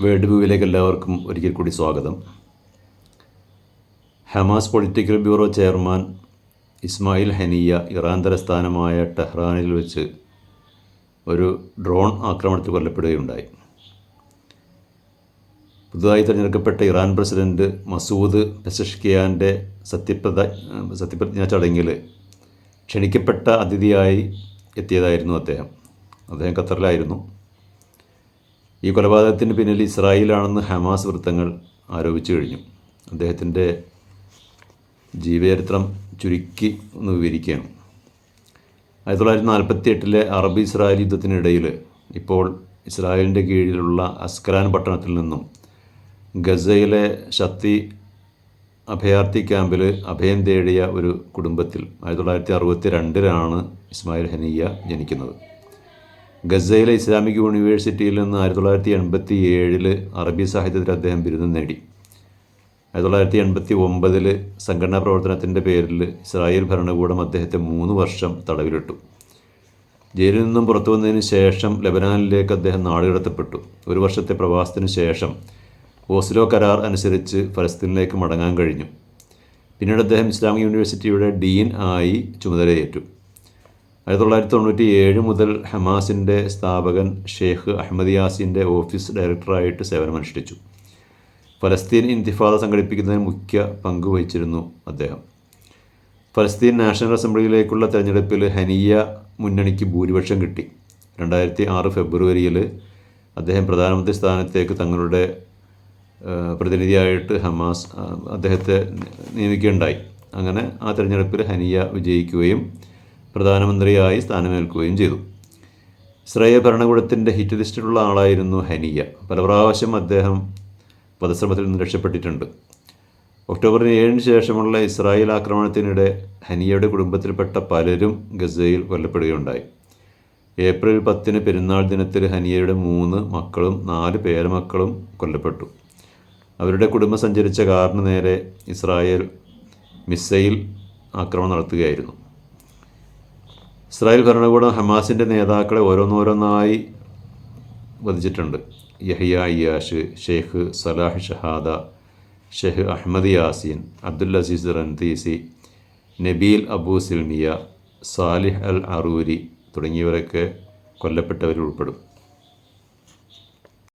World വ്യൂവിലേക്ക് എല്ലാവർക്കും ഒരിക്കൽ കൂടി സ്വാഗതം. Hamas political bureau chairman Ismail Haniyeh Iran തലസ്ഥാനമായ ടെഹ്റാനിൽ വെച്ച് ഒരു ഡ്രോൺ ആക്രമണത്തിൽ കൊല്ലപ്പെടുകയുണ്ടായി. പുതുതായി തിരഞ്ഞെടുക്കപ്പെട്ട ഇറാൻ പ്രസിഡന്റ് മസൂദ് പെസഷ്കിയാന്റെ സത്യപ്രത സത്യപ്രതിജ്ഞാ ചടങ്ങിൽ ക്ഷണിക്കപ്പെട്ട അതിഥിയായി എത്തിയതായിരുന്നു അദ്ദേഹം. അദ്ദേഹം ഖത്തറിലായിരുന്നു. ഈ കൊലപാതകത്തിന് പിന്നിൽ ഇസ്രായേലാണെന്ന് ഹമാസ് വൃത്തങ്ങൾ ആരോപിച്ചു കഴിഞ്ഞു. അദ്ദേഹത്തിന്റെ ജീവചരിത്രം ചുരുക്കി ഒന്ന് വിവരിക്കുകയാണ്. ആയിരത്തി തൊള്ളായിരത്തി നാൽപ്പത്തി എട്ടിലെ അറബ് ഇസ്രായേൽ യുദ്ധത്തിനിടയിൽ ഇപ്പോൾ ഇസ്രായേലിന്റെ കീഴിലുള്ള അസ്കലാൻ പട്ടണത്തിൽ നിന്നും ഗസയിലെ ശക്തി അഭയാർത്ഥി ക്യാമ്പിൽ അഭയം തേടിയ ഒരു കുടുംബത്തിൽ ആയിരത്തി തൊള്ളായിരത്തി അറുപത്തി രണ്ടിലാണ് ഇസ്മായിൽ ഹനിയ ജനിക്കുന്നത്. ഗസയിലെ ഇസ്ലാമിക് യൂണിവേഴ്സിറ്റിയിൽ നിന്ന് ആയിരത്തി തൊള്ളായിരത്തി എൺപത്തി ഏഴിൽ അറബി സാഹിത്യത്തിൽ അദ്ദേഹം ബിരുദം നേടി. ആയിരത്തി തൊള്ളായിരത്തി എൺപത്തി ഒമ്പതിൽ സംഘടനാ പ്രവർത്തനത്തിന്റെ പേരിൽ ഇസ്രായേൽ ഭരണകൂടം അദ്ദേഹത്തെ മൂന്ന് വർഷം തടവിലിട്ടു. ജയിലിൽ നിന്നും പുറത്തു വന്നതിന് ശേഷം ലബനാനിലേക്ക് അദ്ദേഹം നാടുകടത്തപ്പെട്ടു. ഒരു വർഷത്തെ പ്രവാസത്തിന് ശേഷം ഓസ്ലോ കരാർ അനുസരിച്ച് ഫലസ്തീനിലേക്ക് മടങ്ങാൻ കഴിഞ്ഞു. പിന്നീട് അദ്ദേഹം ഇസ്ലാമിക് യൂണിവേഴ്സിറ്റിയുടെ ഡീൻ ആയി ചുമതലയേറ്റു. ആയിരത്തി തൊള്ളായിരത്തി തൊണ്ണൂറ്റി ഏഴ് മുതൽ ഹമാസിന്റെ സ്ഥാപകൻ ഷെയ്ഖ് അഹമ്മദ് യാസിന്റെ ഓഫീസ് ഡയറക്ടറായിട്ട് സേവനമനുഷ്ഠിച്ചു ഫലസ്തീൻ ഇന്തിഫാദ സംഘടിപ്പിക്കുന്നതിന് മുഖ്യ പങ്ക് വഹിച്ചിരുന്നു അദ്ദേഹം. ഫലസ്തീൻ നാഷണൽ അസംബ്ലിയിലേക്കുള്ള തെരഞ്ഞെടുപ്പിൽ ഹനിയ മുന്നണിക്ക് ഭൂരിപക്ഷം കിട്ടി. രണ്ടായിരത്തി ആറ് ഫെബ്രുവരിയിൽ അദ്ദേഹം പ്രധാനമന്ത്രി സ്ഥാനത്തേക്ക് തങ്ങളുടെ പ്രതിനിധിയായിട്ട് ഹമാസ് അദ്ദേഹത്തെ നിയമിക്കുകയുണ്ടായി. അങ്ങനെ ആ തെരഞ്ഞെടുപ്പിൽ ഹനിയ വിജയിക്കുകയും പ്രധാനമന്ത്രിയായി സ്ഥാനമേൽക്കുകയും ചെയ്തു. ഇസ്രായേൽ ഭരണകൂടത്തിന്റെ ഹിറ്റ് ലിസ്റ്റിലുള്ള ആളായിരുന്നു ഹനിയ. പല പ്രാവശ്യം അദ്ദേഹം വധശ്രമത്തിൽ നിന്ന് രക്ഷപ്പെട്ടിട്ടുണ്ട്. ഒക്ടോബർ ഏഴിന് ശേഷമുള്ള ഇസ്രായേൽ ആക്രമണത്തിനിടെ ഹനിയയുടെ കുടുംബത്തിൽപ്പെട്ട പലരും ഗസയിൽ കൊല്ലപ്പെടുകയുണ്ടായി. ഏപ്രിൽ പത്തിന് പെരുന്നാൾ ദിനത്തിൽ ഹനിയയുടെ മൂന്ന് മക്കളും നാല് പേരമക്കളും കൊല്ലപ്പെട്ടു. അവരുടെ കുടുംബം സഞ്ചരിച്ച കാറിന് നേരെ ഇസ്രായേൽ മിസൈൽ ആക്രമണം നടത്തുകയായിരുന്നു. ഇസ്രായേൽ ഭരണകൂടം ഹമാസിന്റെ നേതാക്കളെ ഓരോന്നോരോന്നായി വധിച്ചിട്ടുണ്ട്. Yahya Ayyash Sheikh Salah Shehadeh Sheikh Ahmed Yassin Abdul Aziz Rantisi Nabil Abu Silmiya Saleh al Arouri തുടങ്ങിയവരൊക്കെ കൊല്ലപ്പെട്ടവരിൽ ഉൾപ്പെടും.